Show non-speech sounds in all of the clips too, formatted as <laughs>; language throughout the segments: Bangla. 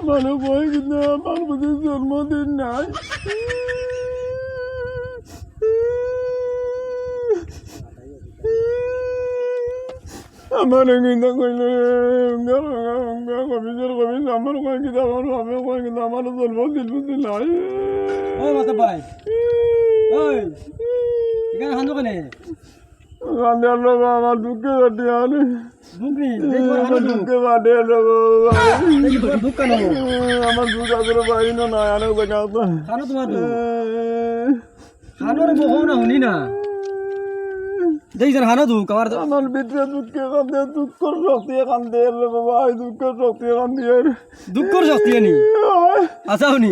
আমার ভয় কিন্তু আমার বুঝি জন্মদিন নাই আমার কিন্তু কইলে কবিদের কবি আমার কয় কিন্তু আমার আমি কয় কিন্তু আমার জন্মদিন বুঝি নাই ও মাতা ভাই ওই এখানে হানো কেনে লোক আমার দুঃখে কাটি হানো দুঃখ কাটে আমার দুধ আসলে পাই না না অনেক দেখা তোমার দুঃখ বহু না শুনি না দেখছেন হানো আমার তো- আমার ভিতরে দুঃখে কান্দে দুঃখ শক্তি কান্দে রে বাবা এই দুঃখ শক্তি কান্দে দুঃখর শক্তি নি আচ্ছা শুনি।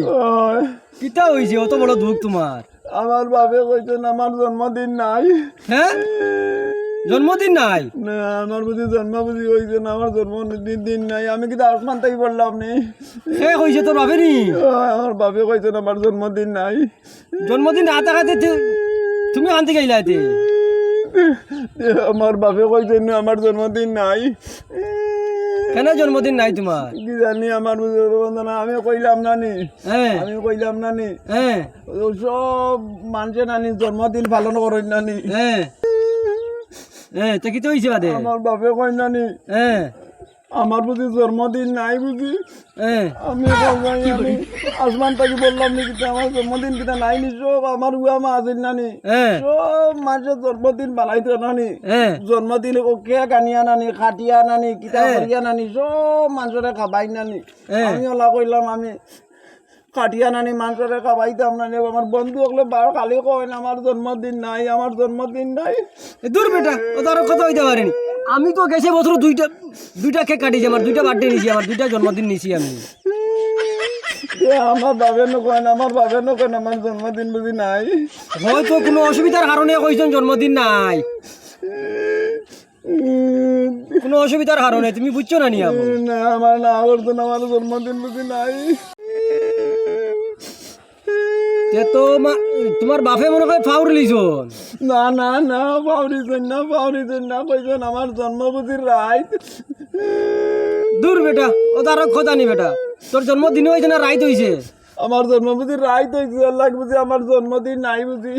কিতা হইছে? অত বড় দুঃখ তোমার। আমার বাপে কইছেন আমার জন্মদিন নাই। হ্যাঁ? জন্মদিন নাই? না আমার বুঝি জন্ম বুঝি হয়েছে না আমার জন্মদিন দিন নাই। আমি কিন্তু আসমান থেকে বললাম নি? সে কইছে তোর বাপে নি আমার বাপে কইছেন আমার জন্মদিন নাই। জন্মদিন না থাকাতে তুমি আনতে গেলা এতে। <laughs> আমার বাপে কইছে আমার জন্মদিন নাই। কেন জন্মদিন নাই তোমার? কি জানি আমার বন্ধনা আমি কইলাম না নি হ্যাঁ। আমি কইলাম না নি হ্যাঁ সব মানুষে নানি জন্মদিন পালন করেন নানি। হ্যাঁ। হ্যাঁ তা কি তো হইছে বাদে? আমার বাপে কই নানি। হ্যাঁ। আমার বুঝি জন্মদিন নাই বুঝি? হ্যাঁ। আমি আসমান বললাম নি কিন্তু আমার জন্মদিন কিনা নাই নি সব আমার উয়া মা আছিল নানি। হ্যাঁ। সব মানুষের জন্মদিন বানাইতে নানি। হ্যাঁ। জন্মদিন কেক আনিয়া নানি খাটিয়া নানি কিতা করিয়া নানি সব মানুষরে খাবাই নানি। আমি ওলা কইলাম আমি খাটিয়া নানি মানুষরে খাবাইতাম নানি। আমার বন্ধু হলে বার কালি কয় না, আমার জন্মদিন নাই আমার জন্মদিন নাই। দূর বেটা ও তো আরও কথা হইতে পারেনি আমি তো গেছে বছর দুইটা দুইটা কেক কাটিছি আমার দুইটা বার্থডে নিছি আমার দুইটা জন্মদিন নিছি আমি। এ আমার বাবে নকয় না আমার বাবে নকয় না আমার জন্মদিন বুঝি নাই। হয়তো কোনো অসুবিধার কারণে কইছেন জন্মদিন নাই। কোনো অসুবিধার কারণে তুমি বুঝছ না নি আমার না আমার জন্মদিন বুঝি নাই। তে তো মা- তোমার বাপে মনে হয় ফাউর লিছন না না না পাউরিছেন না পাউরিছেন না কইছেন আমার জন্ম বুঝি রাইত দূর বেটা ও তো আরও কথা নি বেটা। তোর জন্মদিন হয়েছে না রাইত হয়েছে? আমার জন্ম বুঝি রাইত হয়েছে আল্লাহ বুঝি আমার জন্মদিন নাই বুঝি।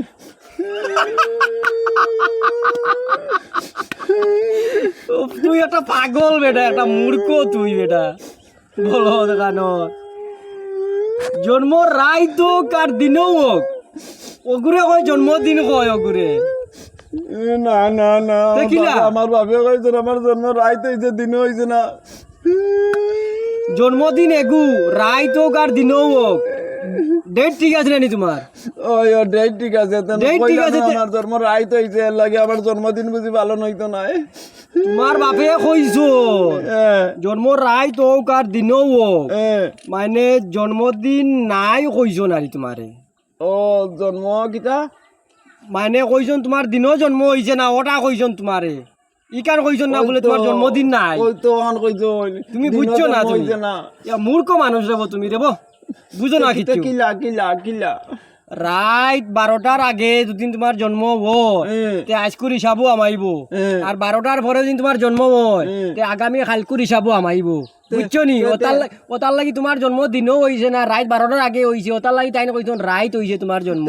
তুই একটা পাগল বেটা একটা মূর্খ তুই বেটা। বলো দেখানো। জন্ম রাইত হোক আর দিনও হোক ওগুরে কয় জন্মদিন কয় ওগুরে এ, না না না দেখিলা? আমার ভাবি কইছেন আমার জন্ম রাইত যে দিন হইছে না। জন্মদিন এগু রাইত হোক আর দিনও হোক ডেট ঠিক আছে নানি তোমার? ওই ও ডেট ঠিক আছে Date ঠিক আছে, আমার জন্ম রাইত হয়েছে এর লাগে আমার জন্মদিন বুঝি পালন হইতো নাই। তোমার বাপে কইছো জন্ম রাইত হোক আর দিনও হোক মানে জন্মদিন নাই কইছো নারী তোমারে? ও জন্ম কিতা? মানে কইছন তোমার দিনও জন্ম হইছে না ওটা কইছন তোমারে? ইকার কইছন না বলে তোমার জন্মদিন নাই? তো তুমি বুঝছ না তুমি? না। মূর্খ মানুষ রেব তুমি রেব বুঝো না কিছু। কিলা কিলা কিলা। রাইত বারোটার আগে দুদিন তোমার জন্ম হয় তে আজকুর হিসাবও আমাইব। আর বারোটার পরে দিন তোমার জন্ম হয় তে আগামী খালকুর হিসাবও আমাইব। বুঝছ নি? ওতার লাগি- ওতার লাগি তোমার জন্ম দিনও হইছে না রাইত বারোটার আগে হইছে ওতার লাগি তাই কইছন রাইত হইছে তোমার জন্ম।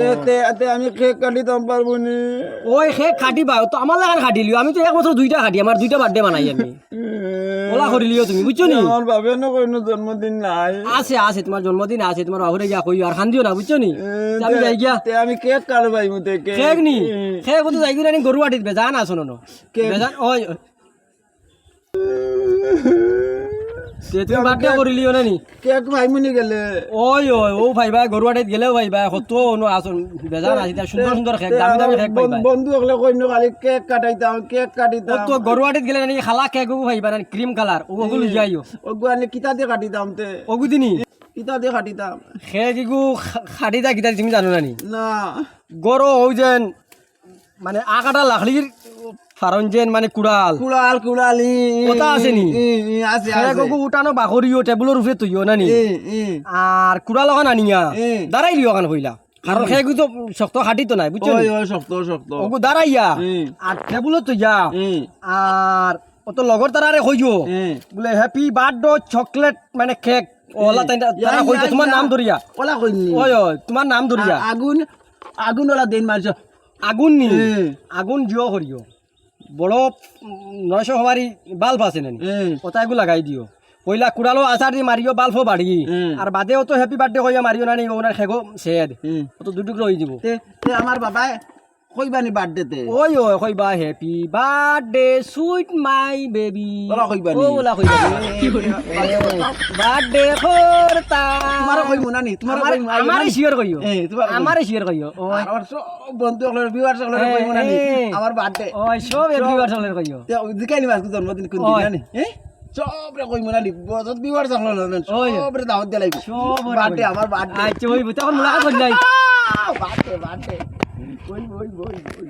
আমি কেক কাটিতাম পারব নি। ওই তো আমার লাগান খাটিলিও আমি তো এক বছর দুইটা খাটি আমার দুইটা বার্থডে বানাই আমি। ওলা করিলিও তুমি বুঝছ নি? আমার বাবে না কইনো জন্মদিন নাই। আছে আছে তোমার জন্মদিন আছে তোমার বাবুরে গিয়া কই আর খান্দিও না বুঝছ নি? আমি যাই গিয়া তে আমি কেক কার ভাই মুতে কেক। কেক নি? কেক তো যাই গিয়া গরু আটিত বেজান আছো ন কেক। বেজান ওই তে তুমি বার্থডে করিলিও না নি? কেক ভাইমুনি গেলে ওই ওই ও ভাইবা গরু আটিত গেলেও ভাইবা কত অনু আসুন বেজান তা সুন্দর সুন্দর খেক দামি দামি খেক পাইবা বন্ধু হলে কইনো খালি কেক কাটাইতাম কেক ও কাটিতাম তো গেলে নাকি খালা কেক ও ভাইবা না ক্রিম কালার ও ওগুলো যাইও ওগু আনি কিতা দিয়ে কাটিতাম তে। ওগুদিনি কিতা দিয়ে কাটিতাম সে কিগু কিতা তুমি জানো নানি না? গরো হই যেন মানে আকাটা লাখলির ফারন যেন মানে কুড়াল। কুড়াল কুড়ালি কথা আছে নি? আছে আছে। গগু উঠানো বাখরিও টেবুলের উপরে তুইও নানি ই, ই, আর কুড়াল ওখান আনিয়া। দাঁড়াইলি ওখান হইলা কারণ সে শক্ত খাটি তো নাই বুঝছ নি? শক্ত শক্ত। ওগু দাঁড়াইয়া আর টেবুলত তুইয়া আর ও তো লগর তারারে কইও হ্যাঁ বলে হ্যাপি বার্থডে চকলেট মানে কেক ওলা তাই তারা কইতো তোমার নাম ধরিয়া ওলা কইনি ওই তোমার নাম ধরিয়া আগুন আগুন ওলা দিন মারছ আগুন নি। আগুন জিও করিও বড় নয়শো হমারি বাল্ব আছে নানি। ওটাইগু লাগাই দিও। পয়লা কুড়ালো আচার দি মারিও বাল্বও বাড়ি। আর বাদেও তো হ্যাপি বার্থডে হইয়া মারিও নানি ওনার খেগো সেদ ও তো দুটুক রই দিব। আমার বাবাই কইবানি বার্থডেতে? ওই ওই কইবা happy birthday sweet my baby OLA কইবা নি? ও ওলা কইবা বার্থডে করতা তোমারও কইমু নানি? তোমারও কইমু আইও আমারে। শিওর কইও। এই, কইমু। আমারে শিওর কইও। সব বন্ধু সকলের বিবার সকলের কইমু নানি। এই। আমার বার্থডে। ওই সব এভরিওয়ার চলে কইও। তে দিকাই নিবাস জন্মদিন কোন। দিন নানি? হ্যাঁ সব রে কইমু নানি। বজত বিবার সকলের ওই। সব রে দাওয়াত দিলাই সব বার্থডে আমার বার্থডে। আচ্ছা ওই তখন মুলাকাত করি নাই বার্থডে বার্থডে। কই কই কই